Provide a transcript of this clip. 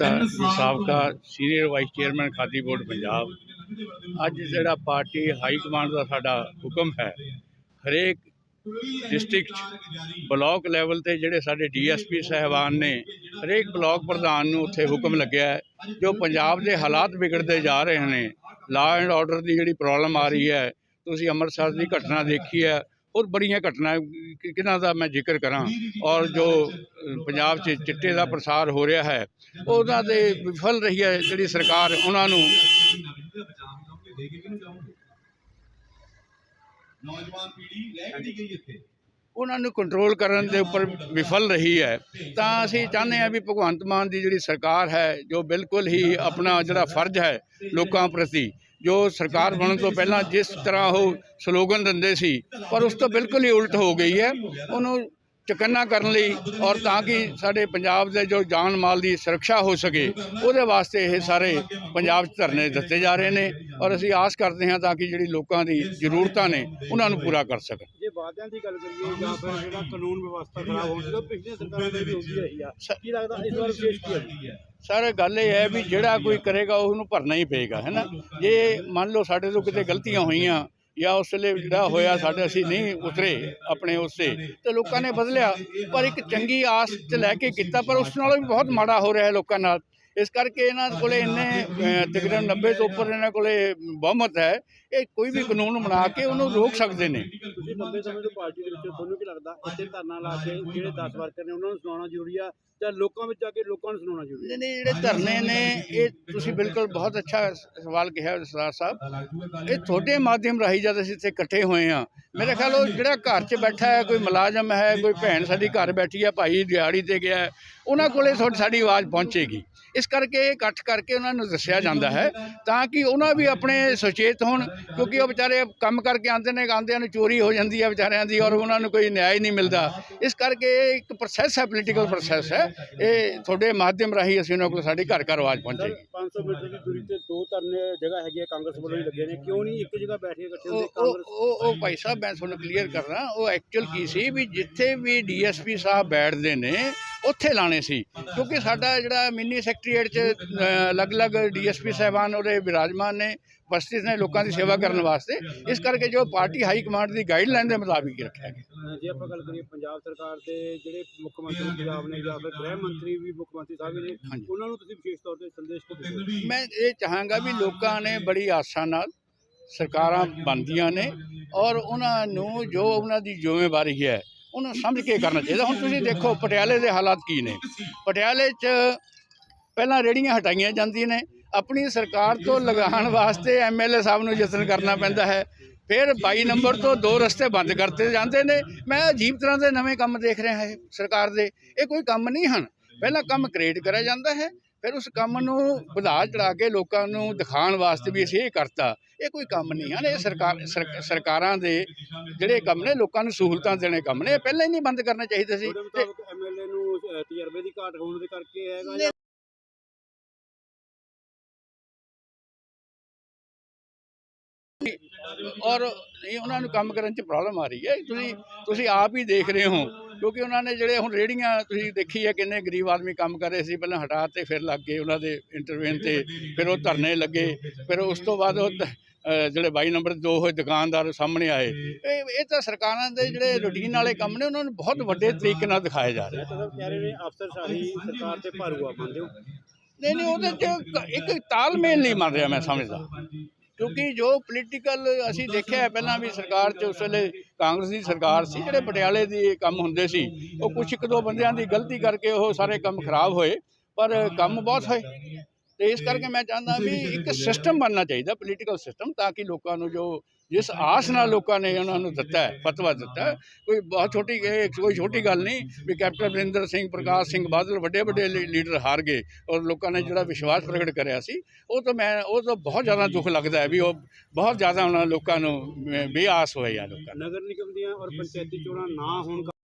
ਗੁਪਤਾ ਸਾਬਕਾ senior vice chairman Khadi board Punjab. ਅੱਜ ਜਿਹੜਾ ਪਾਰਟੀ ਹਾਈ ਕਮਾਂਡ ਦਾ ਸਾਡਾ ਹੁਕਮ ਹੈ ਹਰੇਕ ਡਿਸਟ੍ਰਿਕਟ ਬਲਾਕ ਲੈਵਲ ਤੇ ਜਿਹੜੇ ਸਾਡੇ ਡੀਐਸਪੀ ਸਹਿਬਾਨ ਨੇ ਹਰੇਕ ਬਲਾਕ ਪ੍ਰਧਾਨ ਨੂੰ ਉੱਥੇ ਹੁਕਮ ਲੱਗਿਆ ਹੈ ਜੋ ਪੰਜਾਬ ਦੇ ਹਾਲਾਤ ਵਿਗੜਦੇ ਜਾ ਰਹੇ ਨੇ ਲਾ ਐਂਡ ਆਰਡਰ ਦੀ ਜਿਹੜੀ ਪ੍ਰੋਬਲਮ ਆ ਰਹੀ ਹੈ ਤੁਸੀਂ ਅੰਮ੍ਰਿਤਸਰ ਦੀ ਘਟਨਾ ਦੇਖੀ ਹੈ ਹੋਰ ਬੜੀਆਂ ਘਟਨਾ ਕਿਹਨਾਂ ਦਾ ਮੈਂ ਜ਼ਿਕਰ ਕਰਾਂ? ਔਰ ਜੋ ਪੰਜਾਬ 'ਚ ਚਿੱਟੇ ਦਾ ਪ੍ਰਸਾਰ ਹੋ ਰਿਹਾ ਹੈ ਉਹਨਾਂ ਦੇ ਵਿਫਲ ਰਹੀ ਹੈ ਜਿਹੜੀ ਸਰਕਾਰ ਉਹਨਾਂ ਨੂੰ। ਨੌਜਵਾਨ ਪੀੜ੍ਹੀ ਰਹਿ ਨਹੀਂ ਗਈ ਇੱਥੇ। ਉਹਨਾਂ ਨੂੰ ਕੰਟਰੋਲ ਕਰਨ ਦੇ ਉੱਪਰ ਵਿਫਲ ਰਹੀ ਹੈ। ਤਾਂ ਅਸੀਂ ਚਾਹੁੰਦੇ ਹਾਂ ਵੀ ਭਗਵੰਤ ਮਾਨ ਦੀ ਜਿਹੜੀ ਸਰਕਾਰ ਹੈ ਜੋ ਬਿਲਕੁਲ ਹੀ ਆਪਣਾ ਜਿਹੜਾ ਫਰਜ਼ ਹੈ ਲੋਕਾਂ ਪ੍ਰਤੀ ਜੋ ਸਰਕਾਰ ਬਣਨ ਤੋਂ ਪਹਿਲਾਂ ਜਿਸ ਤਰ੍ਹਾਂ ਉਹ ਸਲੋਗਨ ਦਿੰਦੇ ਸੀ, ਪਰ ਉਸ ਤੋਂ ਬਿਲਕੁਲ ਹੀ ਉਲਟ ਹੋ ਗਈ ਹੈ। ਉਹਨੂੰ ਚੁਕੰਨਾ ਕਰਨ ਲਈ ਔਰ ਤਾਂ ਕਿ ਸਾਡੇ ਪੰਜਾਬ ਦੇ ਜੋ ਜਾਨ ਮਾਲ ਦੀ ਸੁਰੱਖਿਆ ਹੋ ਸਕੇ, ਉਹਦੇ ਵਾਸਤੇ ਇਹ ਸਾਰੇ ਪੰਜਾਬ 'ਚ ਧਰਨੇ ਦਿੱਤੇ ਜਾ ਰਹੇ ਨੇ ਔਰ ਅਸੀਂ ਆਸ ਕਰਦੇ ਹਾਂ ਤਾਂ ਕਿ ਜਿਹੜੀ ਲੋਕਾਂ ਦੀ ਜ਼ਰੂਰਤਾਂ ਨੇ, ਉਹਨਾਂ ਨੂੰ ਪੂਰਾ ਕਰ ਸਕਣ। ਵਾਅਦਿਆਂ ਦੀ ਗੱਲ ਕਰੀਏ ਜਾਂ ਫਿਰ ਜਿਹੜਾ ਕਾਨੂੰਨ ਵਿਵਸਥਾ ਖਰਾਬ ਹੋਣ ਦੀ ਪਿਛਲੀਆਂ ਸਰਕਾਰਾਂ ਦੇ ਵੀ ਹੁੰਦੀ ਰਹੀ ਆ ਕੀ ਲੱਗਦਾ ਇਸ ਵਾਰ ਵਿਸ਼ੇਸ਼ ਕੀ ਹੈ? ਸਰ ਗੱਲ ਇਹ ਹੈ ਵੀ ਜਿਹੜਾ ਕੋਈ ਕਰੇਗਾ ਉਹਨੂੰ ਭਰਨਾ ਹੀ ਪਏਗਾ ਹੈ ਨਾ? ਜੇ ਮੰਨ ਲਓ ਸਾਡੇ ਤੋਂ ਕਿਤੇ ਗਲਤੀਆਂ ਹੋਈਆਂ ਜਾਂ ਉਸ ਵੇਲੇ ਜਿਹੜਾ ਹੋਇਆ ਸਾਡੇ ਅਸੀਂ ਨਹੀਂ ਉਤਰੇ ਆਪਣੇ ਉਸੇ ਤੇ ਲੋਕਾਂ ਨੇ ਬਦਲਿਆ। ਪਰ ਇੱਕ ਚੰਗੀ ਆਸ ਚ ਲੈ ਕੇ ਕੀਤਾ ਪਰ ਉਸ ਨਾਲੋਂ ਵੀ ਬਹੁਤ ਮਾੜਾ ਹੋ ਰਿਹਾ ਹੈ ਲੋਕਾਂ ਨਾਲ। ਇਸ ਕਰਕੇ ਇਹਨਾਂ ਕੋਲੇ ਇੰਨੇ ਤਕਰੀਬਨ 90 ਤੋਂ ਉੱਪਰ ਇਹਨਾਂ ਕੋਲੇ ਬਹੁਮਤ ਹੈ। ਇਹ ਕੋਈ ਵੀ ਕਾਨੂੰਨ ਬਣਾ ਕੇ ਉਹਨੂੰ ਰੋਕ ਸਕਦੇ ਨੇ। ਤੁਸੀਂ ਲੰਬੇ ਸਮੇਂ ਤੋਂ ਪਾਰਟੀ ਦੇ ਵਿੱਚ ਹੋ, ਤੁਹਾਨੂੰ ਕੀ ਲੱਗਦਾ? ਇੱਥੇ ਧਰਨਾ ਲਾ ਕੇ ਜਿਹੜੇ 10 ਵਰਕਰ ਨੇ ਉਹਨਾਂ ਨੂੰ ਸੁਣਾਉਣਾ ਜ਼ਰੂਰੀ ਆ ਜਾਂ ਲੋਕਾਂ ਵਿੱਚ ਜਾ ਕੇ ਲੋਕਾਂ ਨੂੰ ਸੁਣਾਉਣਾ ਜ਼ਰੂਰੀ ਆ? ਨਹੀਂ ਨਹੀਂ ਜਿਹੜੇ ਧਰਨੇ ਨੇ ਇਹ ਤੁਸੀਂ ਬਿਲਕੁਲ ਬਹੁਤ ਅੱਛਾ ਸਵਾਲ ਕਿਹਾ ਸਰਦਾਰ ਸਾਹਿਬ। ਇਹ ਤੁਹਾਡੇ ਮਾਧਿਅਮ ਰਾਹੀਂ ਜਦ ਅਸੀਂ ਇੱਥੇ ਇਕੱਠੇ ਹੋਏ ਆ ਮੇਰੇ ਖਿਆਲ ਉਹ ਜਿਹੜਾ ਘਰ 'ਚ ਬੈਠਾ ਹੈ ਕੋਈ ਮੁਲਾਜ਼ਮ ਹੈ ਕੋਈ ਭੈਣ ਸਾਡੀ ਘਰ ਬੈਠੀ ਹੈ ਭਾਈ ਦਿਹਾੜੀ ਤੇ ਗਿਆ ਹੈ, ਉਹਨਾਂ ਕੋਲੇ ਤੁਹਾਡੀ ਸਾਡੀ ਆਵਾਜ਼ ਪਹੁੰਚੇਗੀ। ਇਸ ਕਰਕੇ ਇਹ ਇਕੱਠ ਕਰਕੇ ਉਹਨਾਂ ਨੂੰ ਦੱਸਿਆ ਜਾਂਦਾ ਹੈ ਤਾਂ ਕਿ ਉਹਨਾਂ ਵੀ ਆਪਣੇ ਸੁਚੇਤ ਹੋਣ ਕਿਉਂਕਿ ਉਹ ਵਿਚਾਰੇ ਕੰਮ ਕਰਕੇ ਆਉਂਦੇ ਨੇ ਆਉਂਦਿਆਂ ਨੂੰ ਚੋਰੀ ਹੋ ਜਾਂਦੀ ਹੈ ਵਿਚਾਰਿਆਂ ਦੀ ਔਰ ਉਹਨਾਂ ਨੂੰ ਕੋਈ ਨਿਆਂ ਹੀ ਨਹੀਂ ਮਿਲਦਾ। ਇਸ ਕਰਕੇ ਇਹ ਇੱਕ ਪ੍ਰੋਸੈਸ ਹੈ ਪੋਲੀਟੀਕਲ ਪ੍ਰੋਸੈਸ ਹੈ। ਇਹ ਤੁਹਾਡੇ ਮਾਧਿਅਮ ਰਾਹੀਂ ਅਸੀਂ ਉਹਨਾਂ ਕੋਲ ਸਾਡੀ ਘਰ ਘਰ ਆਵਾਜ਼ ਪਹੁੰਚੇਗੀ। 500 ਮੀਟਰ ਦੀ ਦੂਰੀ ਤੇ ਦੋ ਧਰਨੇ ਜਗ੍ਹਾ ਹੈਗੀ ਆ ਕਾਂਗਰਸ ਵੱਲੋਂ ਹੀ ਲੱਗੇ ਨੇ। ਕਿਉਂ ਨਹੀਂ ਇੱਕ ਜਗ੍ਹਾ ਬੈਠ ਇਕੱਠੇ ਹੁੰਦੇ? ਕਾਂਗਰਸ ਉਹ ਉਹ ਭਾਈ ਸਾਹਿਬ ਮੈਂ ਤੁਹਾਨੂੰ ਕਲੀਅਰ ਕਰਨਾ ਉਹ ਐਕਚੁਅਲ ਕੀ ਸੀ ਵੀ ਜਿੱਥੇ ਵੀ ਡੀਐਸਪੀ ਸਾਹਿਬ ਬੈਠਦੇ ਨੇ ਉੱਥੇ ਲਾਣੇ ਸੀ। ਕਿਉਂਕਿ ਸਾਡਾ ਜਿਹੜਾ ਮਿੰਨੀ ਸੈਕਟਰੀਏਟ ਚ ਅਲੱਗ-ਅਲੱਗ ਡੀਐਸਪੀ ਸਾਹਿਬਾਨ ਉਹਦੇ ਵਿਰਾਜਮਾਨ ਨੇ ਬਸਤੀ ਨੇ ਲੋਕਾਂ ਦੀ ਸੇਵਾ ਕਰਨ ਵਾਸਤੇ। ਇਸ ਕਰਕੇ ਜੋ ਪਾਰਟੀ ਹਾਈ ਕਮਾਂਡ ਦੀ ਗਾਈਡਲਾਈਨ ਦੇ ਮੁਤਾਬਿਕ ਰੱਖਿਆ ਗਿਆ। ਜੇ ਆਪਾਂ ਗੱਲ ਕਰੀਏ ਪੰਜਾਬ ਸਰਕਾਰ ਦੇ ਜਿਹੜੇ ਮੁੱਖ ਮੰਤਰੀ ਪੰਜਾਬ ਨੇ ਜਾਂ ਫਿਰ ਗ੍ਰਹਿ ਮੰਤਰੀ ਵੀ ਮੁੱਖ ਮੰਤਰੀ ਸਾਹਿਬ ਨੇ। ਉਹਨਾਂ ਨੂੰ ਤੁਸੀਂ ਵਿਸ਼ੇਸ਼ ਤੌਰ ਤੇ ਸੰਦੇਸ਼ ਦਿੰਦੇ ਮੈਂ ਇਹ ਚਾਹਾਂਗਾ ਵੀ ਲੋਕਾਂ ਨੇ ਬੜੀ ਆਸਾਂ ਨਾਲ ਸਰਕਾਰਾਂ ਬਣਦੀਆਂ ਨੇ ਔਰ ਉਹਨਾਂ ਨੂੰ ਜੋ ਉਹਨਾਂ ਦੀ ਜ਼ਿੰਮੇਵਾਰੀ ਹੈ ਉਹਨੂੰ ਸਮਝ ਕੇ ਕਰਨਾ ਚਾਹੀਦਾ? ਹੁਣ ਤੁਸੀਂ ਦੇਖੋ, ਪਟਿਆਲੇ ਦੇ ਹਾਲਾਤ ਕੀ ਨੇ? ਪਟਿਆਲੇ 'ਚ ਪਹਿਲਾਂ ਰੇੜੀਆਂ ਹਟਾਈਆਂ ਜਾਂਦੀਆਂ ਨੇ। ਆਪਣੀ ਸਰਕਾਰ ਤੋਂ ਲਗਾਉਣ ਵਾਸਤੇ ਐਮਐਲਏ ਸਾਹਿਬ ਨੂੰ ਯਤਨ ਕਰਨਾ ਪੈਂਦਾ ਹੈ। ਫਿਰ 22 ਨੰਬਰ ਤੋਂ ਦੋ ਰਸਤੇ ਬੰਦ ਕਰਤੇ ਜਾਂਦੇ ਨੇ। ਮੈਂ ਅਜੀਬ ਤਰ੍ਹਾਂ ਦੇ ਨਵੇਂ ਕੰਮ ਦੇਖ ਰਿਹਾ ਹਾਂ ਸਰਕਾਰ ਦੇ। ਇਹ ਕੋਈ ਕੰਮ ਨਹੀਂ ਹਨ। ਪਹਿਲਾਂ ਕੰਮ ਕ੍ਰੀਏਟ ਕਰਿਆ ਜਾਂਦਾ ਹੈ। ਫਿਰ ਉਸ ਕੰਮ ਨੂੰ ਵਧਾ ਚੜਾ ਕੇ ਲੋਕਾਂ ਨੂੰ ਦਿਖਾਉਣ ਵਾਸਤੇ ਵੀ ਅਸੀਂ ਇਹ ਕਰਤਾ। ਇਹ ਕੋਈ ਕੰਮ ਨਹੀਂ ਹਨ ਇਹ ਸਰਕਾਰ ਸਰਕ- ਸਰਕਾਰਾਂ ਦੇ ਜਿਹੜੇ ਕੰਮ ਨੇ ਲੋਕਾਂ ਨੂੰ ਸਹੂਲਤਾਂ ਦੇਣੇ ਕੰਮ ਨੇ। ਇਹ ਪਹਿਲਾਂ ਹੀ ਨਹੀਂ ਬੰਦ ਕਰਨੇ ਚਾਹੀਦੇ ਸੀ। ਤੁਹਾਡੇ ਤੇ ਮੁਤਾਬਕ ਐਮਐਲਏ ਨੂੰ ਅਹ, ਤਜਰਬੇ ਦੀ ਘਾਟ ਹੋਣ ਦੇ ਕਰਕੇ ਹੈਗਾ ਜਾਂ ਔਰ ਇਹ ਉਹਨਾਂ ਨੂੰ ਕੰਮ ਕਰਨ 'ਚ ਪ੍ਰੋਬਲਮ ਆ ਰਹੀ ਹੈ। ਤੁਸੀਂ ਤੁਸੀਂ ਆਪ ਹੀ ਦੇਖ ਰਹੇ ਹੋ। ਕਿਉਂਕਿ ਉਹਨਾਂ ਨੇ ਜਿਹੜੇ ਹੁਣ ਰੇੜੀਆਂ ਤੁਸੀਂ ਦੇਖੀ ਹੈ ਕਿੰਨੇ ਗਰੀਬ ਆਦਮੀ ਕੰਮ ਕਰ ਰਹੇ ਸੀ ਪਹਿਲਾਂ ਹਟਾ ਤੇ ਫਿਰ ਲੱਗ ਗਏ ਉਹਨਾਂ ਦੇ ਇੰਟਰਵੈਨ ਤੇ ਫਿਰ ਉਹ ਧਰਨੇ ਲੱਗੇ ਫਿਰ ਉਸ ਤੋਂ ਬਾਅਦ ਉਹ ਜਿਹੜੇ 22 ਨੰਬਰ ਦੇ ਹੋਏ ਦੁਕਾਨਦਾਰ ਸਾਹਮਣੇ ਆਏ। ਇਹ ਇਹ ਤਾਂ ਸਰਕਾਰਾਂ ਦੇ ਜਿਹੜੇ ਰੂਟੀਨ ਵਾਲੇ ਕੰਮ ਨੇ ਉਹਨਾਂ ਨੂੰ ਬਹੁਤ ਵੱਡੇ ਤਰੀਕੇ ਨਾਲ ਦਿਖਾਏ ਜਾ ਰਹੇ। ਰਹੇ ਨੇ ਅਫਸਰਸ਼ਾਹੀ ਸਰਕਾਰ ਤੇ ਭਾਰੂ ਆ ਹੋ? ਨਹੀਂ ਨਹੀਂ ਉਹਦੇ 'ਚ ਇੱਕ ਤਾਲਮੇਲ ਨਹੀਂ ਮੰਨ ਰਿਹਾ ਮੈਂ ਸਮਝਦਾ। ਕਿਉਂਕਿ ਜੋ ਪੋਲੀਟੀਕਲ ਅਸੀਂ ਦੇਖਿਆ ਹੈ, ਪਹਿਲਾਂ ਵੀ ਸਰਕਾਰ 'ਚ ਉਸ ਵੇਲੇ ਕਾਂਗਰਸ ਦੀ ਸਰਕਾਰ ਸੀ, ਜਿਹੜੇ ਪਟਿਆਲੇ ਦੀ ਕੰਮ ਹੁੰਦੇ ਸੀ, ਉਹ ਕੁਝ ਇੱਕ ਦੋ ਬੰਦਿਆਂ ਦੀ ਗਲਤੀ ਕਰਕੇ ਉਹ ਸਾਰੇ ਕੰਮ ਖਰਾਬ ਹੋਏ, ਪਰ ਕੰਮ ਬਹੁਤ ਹੋਏ। ਤੇ ਇਸ ਕਰਕੇ ਮੈਂ ਚਾਹੁੰਦਾ ਵੀ ਇੱਕ ਸਿਸਟਮ ਬਣਨਾ ਚਾਹੀਦਾ ਪੋਲੀਟੀਕਲ ਸਿਸਟਮ ਤਾਂ ਕਿ ਲੋਕਾਂ ਨੂੰ ਜੋ ਜਿਸ ਆਸ ਨਾਲ ਲੋਕਾਂ ਨੇ ਉਹਨਾਂ ਨੂੰ ਦਿੱਤਾ ਹੈ, ਫਤਵਾ ਦਿੱਤਾ ਕੋਈ ਬਹੁਤ ਛੋਟੀ ਕੋਈ ਛੋਟੀ ਗੱਲ ਨਹੀਂ ਵੀ ਕੈਪਟਨ ਅਮਰਿੰਦਰ ਸਿੰਘ, ਪ੍ਰਕਾਸ਼ ਸਿੰਘ ਬਾਦਲ ਵੱਡੇ ਵੱਡੇ ਲੀ- ਲੀਡਰ ਹਾਰ ਗਏ ਔਰ ਲੋਕਾਂ ਨੇ ਜਿਹੜਾ ਵਿਸ਼ਵਾਸ ਪ੍ਰਗਟ ਕਰਿਆ ਸੀ, ਉਹ ਤਾਂ ਮੈਂ, ਉਹ ਤਾਂ ਬਹੁਤ ਜ਼ਿਆਦਾ ਦੁੱਖ ਲੱਗਦਾ ਹੈ ਵੀ ਉਹ ਬਹੁਤ ਜ਼ਿਆਦਾ ਉਹਨਾਂ ਲੋਕਾਂ ਨੂੰ, ਬੇਆਸ ਹੋਏ ਆ ਲੋਕਾਂ ਨਗਰ ਨਿਗਮ ਦੀਆਂ ਔਰ ਪੰਚਾਇਤੀ ਚੋਣਾਂ ਨਾ ਹੋਣ